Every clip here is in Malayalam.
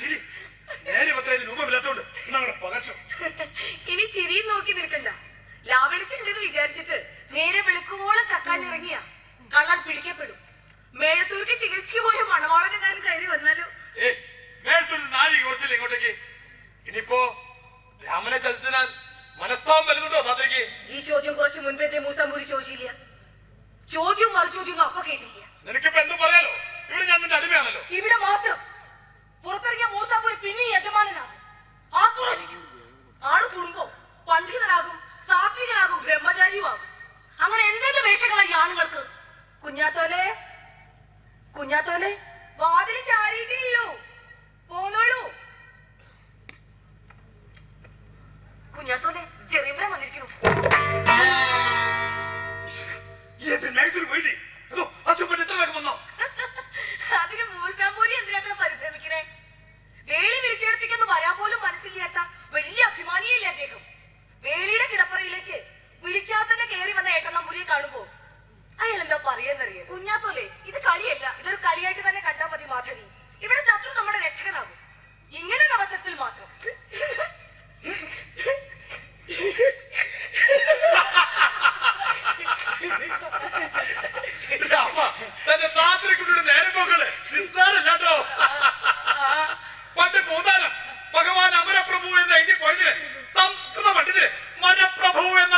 ശരി. നേരെ രൂപമില്ലാത്തോണ്ട് പകച്ചു ഇനി ചിരിയും നോക്കി നിൽക്കണ്ട. ലാവളിച്ചുണ്ടെന്ന് വിചാരിച്ചിട്ട് നേരെ വെളുക്കുവോളം കക്കാൻ ഇറങ്ങിയ. കള്ളൻ പിടിക്കപ്പെടും. മേഴത്തൂർക്ക് ചികിത്സയ്ക്ക് പോയ മണവാളനുകാരൻ കയറി വന്നാലോ? കുറച്ചില്ല ഇങ്ങോട്ടേക്ക്. ഇനിയിപ്പോ രാമനെ ചതിച്ചതിനാൽ മനസ്താവം വരുന്നുണ്ടോ താത്രയ്ക്ക് ഈ ചോദ്യം കുറച്ച് മുൻപേ മൂസാമ്പൂരി ചോദിച്ചില്ല. ചോദ്യവും മറുചോദ്യവും അപ്പൊ കേട്ടില്ല. നിനക്കിപ്പോ എന്തും പറയാലോ? ഇവിടെ ഞാൻ നിന്റെ അടിമയാണല്ലോ. ഇവിടെ മാത്രം. പുറത്തിറങ്ങിയ മൂസാമ്പൂരി പിന്നെ യജമാനനാകും. ആക്രോശിക്കും. ആട് കുടുംബവും പണ്ഡിതനാകും സാത്വികനാകും ബ്രഹ്മചാരിയുമാകും. അങ്ങനെ എന്തെങ്കിലും വേഷങ്ങളായി ആണുങ്ങൾക്ക്? കുഞ്ഞാത്തോലെ കുഞ്ഞാത്തോലെ വാതിൽ ചാരിയിട്ടില്ലല്ലോ. പോന്നോളൂ. കുഞ്ഞാത്തോലെ ഈ മേൽത്തൊരു പോയില്ലേ സംസ്കൃത പണ്ഡിതര് മനപ്രഭു എന്നങ്ങോട്ട്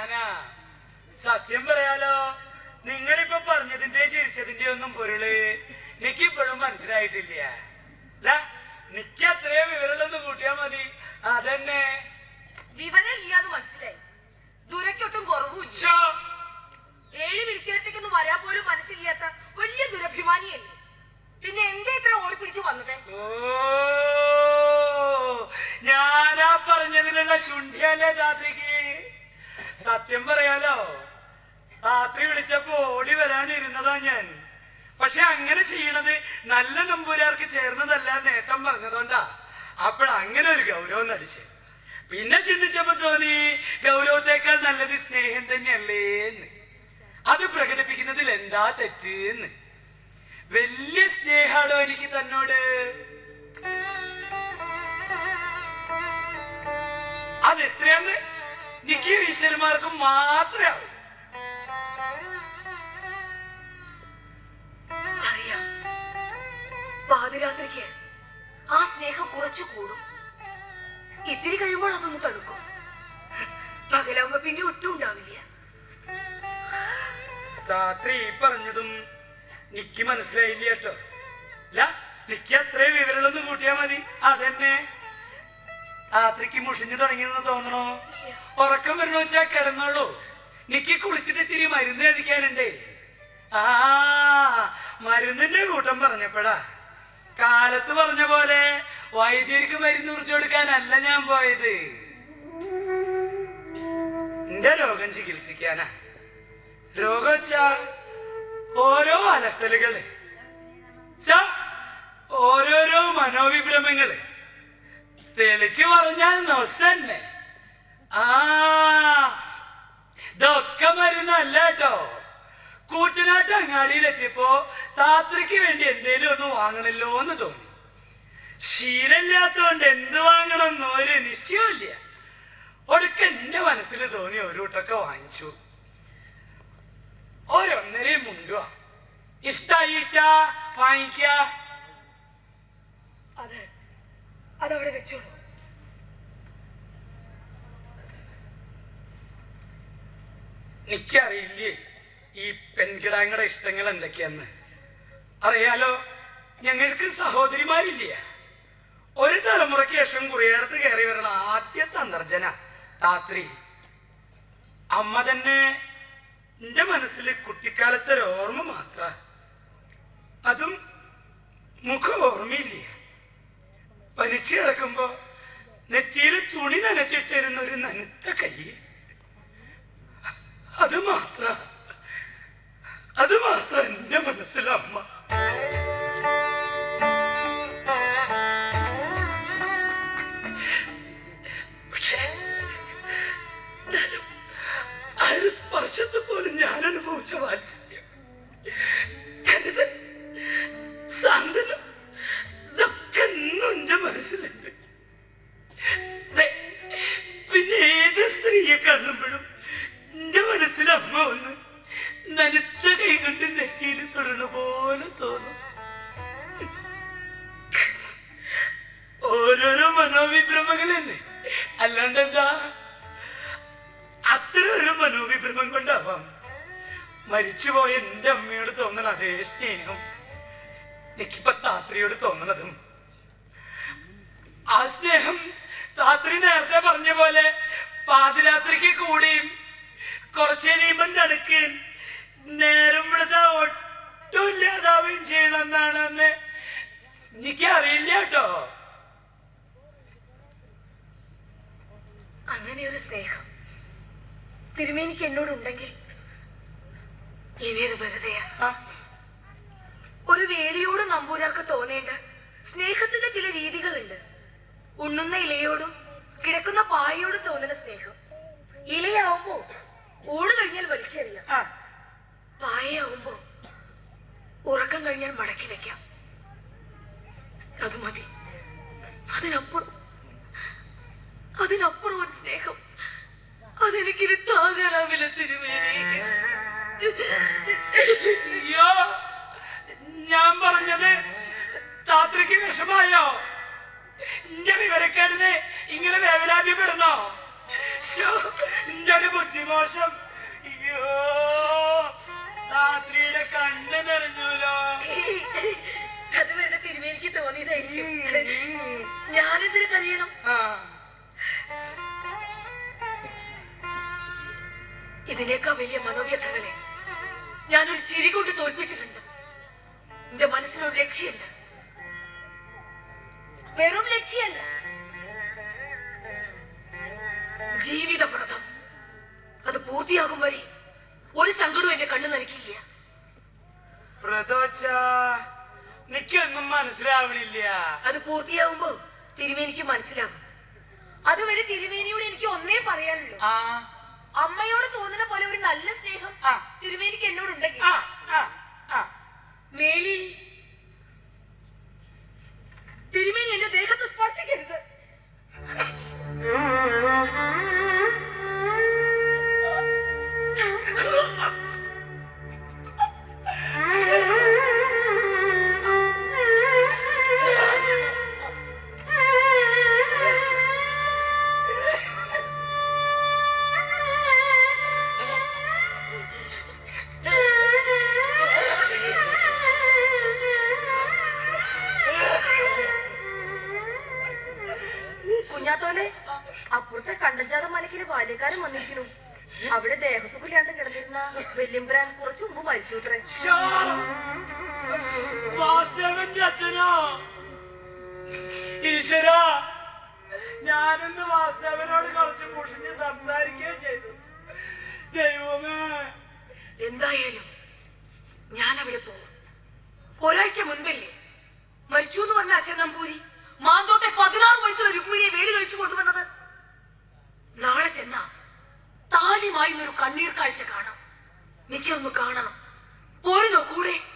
ജ്ഞാനാ സത്യം പറയാലോ നിങ്ങളിപ്പൊ പറഞ്ഞതിന്റെ ചിരിച്ചതിന്റെ ഒന്നും പൊരുൾ എനിക്കിപ്പോഴും മനസ്സിലായിട്ടില്ല. നിക്ക് അത്രയും വിവരമുള്ളൊന്ന് കൂട്ടിയാ മതി. അതന്നെ. വിവരമില്ലാന്ന് മനസ്സിലായി. ദുരക്കൊട്ടും കുറവുമില്ല. ഏഴ് വിളിച്ചെടുത്തേക്കൊന്നും വരാൻ പോലും മനസ്സില്ലാത്ത വലിയ ദുരഭിമാനിയല്ലേ. പിന്നെ എന്തേ ഇത്ര ഓടിപ്പിടിച്ച് വന്നത്? ഓ ഞാനാ പറഞ്ഞതിനുള്ള ശുണ്ഠിയല്ലേ രാത്രിക്ക് സത്യം പറയാലോ? രാത്രി വിളിച്ചപ്പോ ഓടി വരാനിരുന്നതാ ഞാൻ. പക്ഷെ അങ്ങനെ ചെയ്യണത് നല്ല നമ്പൂരാർക്ക് ചേർന്നതല്ല നേട്ടം പറഞ്ഞതുകൊണ്ടാ അപ്പോഴങ്ങനെ ഒരു ഗൗരവം നടിച്ച്. പിന്നെ ചിന്തിച്ചപ്പോ തോന്നി ഗൗരവത്തെക്കാൾ നല്ലത് സ്നേഹം തന്നെയല്ലേ എന്ന്. അത് പ്രകടിപ്പിക്കുന്നതിൽ എന്താ തെറ്റ് എന്ന്. വലിയ സ്നേഹാടോ എനിക്ക് തന്നോട്. അത് എത്രയാന്ന് എനിക്ക് ഈശ്വരന്മാർക്കും മാത്രമേ അറിയാം. പാതിരാത്രിക്ക് ആ സ്നേഹം കുറച്ചു കൂടും. ഇത്തിരി കഴിയുമ്പോൾ അതൊന്ന് തണുക്കും. പകലാവുമ്പോ പിന്നെ ഒട്ടും ഉണ്ടാവില്ല. രാത്രി ഈ പറഞ്ഞതും നിക്ക് മനസ്സിലായില്ല കേട്ടോ. അല്ല നിക്ക് അത്രേ വിവരങ്ങളൊന്നും കൂട്ടിയാ മതി. അതെന്നെ. രാത്രിക്ക് മുഷിഞ്ഞു തുടങ്ങിയെന്ന് തോന്നണോ? ഉറക്കം വരണ വെച്ചാ കിടന്നുള്ളൂ നിക്ക് കുളിച്ചിട്ട് ഇത്തിരി മരുന്ന് കഴിക്കാനുണ്ടേ. ആ മരുന്നിന്റെ കൂട്ടം പറഞ്ഞപ്പോഴാ. കാലത്ത് പറഞ്ഞ പോലെ വൈദ്യർക്ക് മരുന്ന് കുറിച്ചു കൊടുക്കാനല്ല ഞാൻ പോയത്. എന്റെ രോഗം ചികിത്സിക്കാനാ. രോഗം വെച്ചാ ഓരോ അലത്തലുകൾ ഓരോരോ മനോവിഭ്രമങ്ങൾ. തെളിച്ചു പറഞ്ഞാൽ നൊസന്നെ. ആ ഇതൊക്കെ മരുന്നല്ല കേട്ടോ കൂറ്റനാട്ട് അങ്ങാടിയിലെത്തിയപ്പോ താത്രയ്ക്ക് വേണ്ടി എന്തേലും ഒന്ന് വാങ്ങണല്ലോ എന്ന് തോന്നി. ശീലമില്ലാത്തോണ്ട് എന്ത് വാങ്ങണമെന്ന് ഒരു നിശ്ചയമില്ല ഒടുക്ക എന്റെ മനസ്സിൽ തോന്നി ഒരു കൂട്ടൊക്കെ വാങ്ങിച്ചു. ഒരൊന്നരയും മുണ്ടുവാ. ഇഷ്ടായിച്ച വാങ്ങിക്ക. അതെ. അതവിടെ വെച്ചോളൂ. എനിക്കറിയില്ലേ ഈ പെൺകിടാങ്ങളുടെ ഇഷ്ടങ്ങൾ എന്തൊക്കെയാന്ന്? അറിയാലോ ഞങ്ങൾക്ക് സഹോദരിമാരില്ല. ഒരു തലമുറയ്ക്ക് ശേഷം കുറിയടത്ത് കയറി വരണ ആദ്യത്തെ അന്തർജന രാത്രി അമ്മ തന്നെ എന്റെ മനസ്സിൽ കുട്ടിക്കാലത്തെ ഒരു ഓർമ്മ മാത്ര. അതും മുഖ ഓർമ്മയില്ല. പനിച്ചു കിടക്കുമ്പോ നെറ്റിയിൽ തുണി നനച്ചിട്ടിരുന്ന ഒരു നനുത്ത കൈ അത് മാത്ര. അത് മാത്രം എന്റെ മനസ്സിലമ്മ പക്ഷേ ആ ഒരു സ്പർശത്തെ പോലും ഞാൻ അനുഭവിച്ച വാത്സല്യം. കരുതൽ സാന്ത്വനം ഇതൊക്കെ എന്നും എന്റെ മനസ്സിലുണ്ട്. പിന്നെ ഏത് സ്ത്രീയെ കാണുമ്പോഴും അമ്മ വന്ന് നനുത്ത കൈ കൊണ്ട് നെറ്റിയിൽ തൊടണ പോലെ തോന്നും. ഓരോരോ മനോവിഭ്രമങ്ങളല്ലേ? അല്ലാണ്ട് എന്താ അത്ര ഒരു മനോവിഭ്രമം കൊണ്ടാവാം. മരിച്ചുപോയ എന്റെ അമ്മയോട് തോന്നണ അതേ സ്നേഹം എനിക്കിപ്പോ താത്രിയോട് തോന്നണതും. ആ സ്നേഹം താത്രി നേരത്തെ പറഞ്ഞ പോലെ പാതിരാത്രിക്ക് കൂടിയും കുറച്ച് കഴിയുമ്പം നേരം ഇവിടുത്തെ ഒട്ടും ഇല്ലാതാവുകയും ചെയ്യണമെന്നാണെന്ന് എനിക്കറിയില്ല കേട്ടോ. അങ്ങനെ ഒരു സ്നേഹം തിരുമേനിക്ക് എന്നോടുണ്ടെങ്കിൽ ഉണ്ടെങ്കിൽ അത് വെറുതെയാ ഒരു വേലിയോട് നമ്പൂരാർക്ക് തോന്നേണ്ട സ്നേഹത്തിന്റെ ചില രീതികളുണ്ട്. ഉണ്ണുന്ന ഇലയോടും കിടക്കുന്ന പായയോടും തോന്നുന്ന സ്നേഹം. ഇലയാവുമ്പോ ഊണ് കഴിഞ്ഞാൽ വലിച്ചെറിയാം. വായയാവുമ്പോ പായയാവുമ്പോ ഉറക്കം കഴിഞ്ഞാൽ മടക്കി വെക്കാം. അത് മതി. അതിനപ്പുറം അതിനപ്പുറം ഒരു സ്നേഹം. അതെനിക്കിനി താങ്ങാനാവില്ല തിരുമേനി. അയ്യോ ഞാൻ പറഞ്ഞത് താത്രയ്ക്ക് വിഷമായോ? എന്റെ വിവരക്കാരനെ ഇങ്ങനെ വേവലാതിപ്പെടണോ ശോ, എന്റെ ഒരു ബുദ്ധിമോശം. അയ്യോ താത്രിയുടെ കണ്ണ് നിറഞ്ഞൂലോ? അത് വെറുതെ തിരുമേനിക്ക് തോന്നിയതായിരിക്കും. ഞാനെന്തിനു കരയണം? ആ. ഇതിനേക്കാൾ വലിയ മനോവ്യഥകളെ ഞാനൊരു ചിരി കൊണ്ട് തോൽപ്പിച്ചിട്ടുണ്ട്. എന്റെ മനസ്സിനൊരു ലക്ഷ്യമുണ്ട് വെറും ലക്ഷ്യമല്ല ജീവിതവ്രതം. അത് പൂർത്തിയാകും വരെ ഒരു സങ്കടവും എന്റെ കണ്ണു നനക്കില്ല എനിക്കൊന്നും മനസ്സിലാവണില്ല. അത് പൂർത്തിയാകുമ്പോ തിരുമേനിക്ക് മനസ്സിലാകും. അതുവരെ തിരുമേനിയോട് എനിക്ക് ഒന്നേ പറയാനുള്ളൂ. അമ്മയോട് തോന്നുന്ന പോലെ ഒരു നല്ല സ്നേഹം തിരുമേനിക്ക് എന്നോട് ഉണ്ടെങ്കിൽ ആ ആ. മേലിൽ തിരുമേനി എന്റെ ദേഹത്ത് സ്പർശിക്കരുത്. ബാല്യക്കാരൻ വന്നിരിക്കുന്നു. അവിടെ ദേഹസുഖില്ലാണ്ട് കിടന്നിരുന്ന വെല്ലിമ്പ്രാൻ കുറച്ചു മുമ്പ് മരിച്ചു അത്രേ! വാസുദേവന്റെ അച്ഛനോ? ഈശ്വര ഞാനിന്ന് വാസുദേവനോട് കുറച്ച് പുഷിഞ്ഞ് സംസാരിക്കുകയും ചെയ്തു ദൈവമേ. എന്തായാലും ഞാൻ അവിടെ പോകും ഒരാഴ്ച മുൻപല്ലേ? മരിച്ചു എന്ന് പറഞ്ഞ അച്ഛൻ നമ്പൂരി മാന്തോട്ടെ കണ്ണീർ കാഴ്ച കാണാം. എനിക്കൊന്ന് കാണണം. പോരുന്നോ കൂടെ?